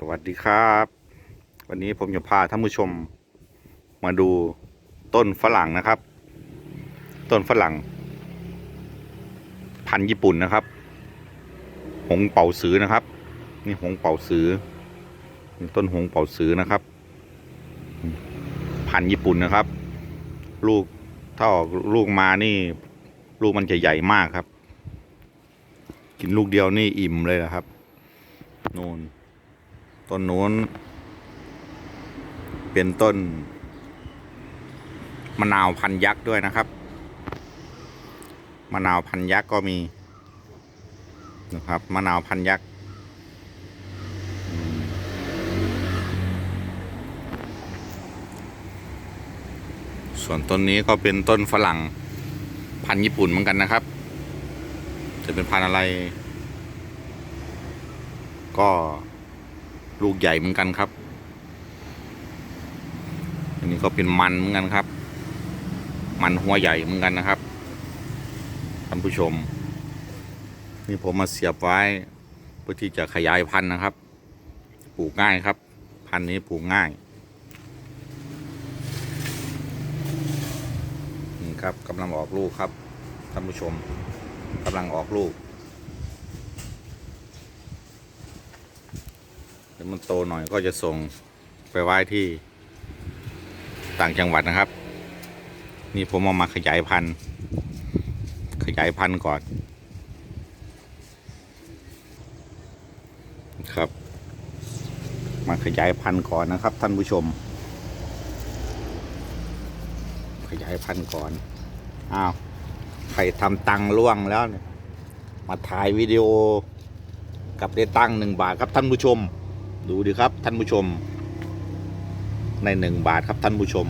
สวัสดีครับ วันนี้ผมจะพาท่านผู้ชม มาดูต้นฝรั่งนะครับ ต้นฝรั่ง พันธุ์ญี่ปุ่นนะครับ หงเป่าสือนะครับ นี่หงเป่าสือนี่ต้นหงเป่าสือนะครับ พันธุ์ญี่ปุ่นนะครับ ลูกถ้าออกลูกมานี่ ลูกมันจะใหญ่มากครับ กินลูกเดียวนี่อิ่มเลยนะครับนู่น ต้นนู้น เป็นต้น มะนาวพันยักษ์ด้วยนะครับ มะนาวพันยักษ์ก็มีนะครับมะนาวพันยักษ์ส่วนต้นนี้ก็เป็นต้นฝรั่งพันธุ์ญี่ปุ่นเหมือนกันนะครับ จะเป็นพันธุ์อะไร ก็ ลูกใหญ่เหมือนกันครับ อันนี้ก็เป็นมันเหมือนกันครับ มันหัวใหญ่เหมือนกันนะครับท่านผู้ชม นี่ผมมาเสียบไว้เพื่อที่จะขยายพันธุ์นะครับ ปลูกง่ายครับ พันธุ์นี้ปลูกง่ายนี่ครับกำลังออกลูกครับท่านผู้ชมกำลังออกลูก เดี๋ยวมันโตหน่อยก็จะส่งไปไว้ที่ต่างจังหวัดนะครับ นี่ผมเอามาขยายพันธุ์ ขยายพันธุ์ก่อน ครับ มาขยายพันธุ์ก่อนนะครับ ท่านผู้ชม ขยายพันธุ์ก่อน อ้าวใครทำตังล่วงแล้วเนี่ยมาถ่ายวิดีโอกับได้ตังหนึ่งบาทครับท่านผู้ชม ดูดิครับท่านผู้ชม ในหนึ่งบาทครับท่านผู้ชม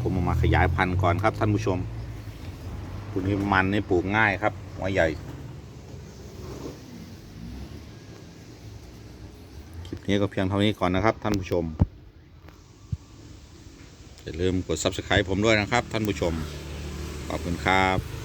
ผมเอามาขยายพันธุ์ก่อนครับท่านผู้ชมพวนี้มันนี่ปลูกง่ายครับหัวใหญ่คลิปนี้ก็เพียงเท่านี้ก่อนนะครับท่านผู้ชมอย่าลืมกด subscribe ผมด้วยนะครับท่านผู้ชม ขอบคุณครับ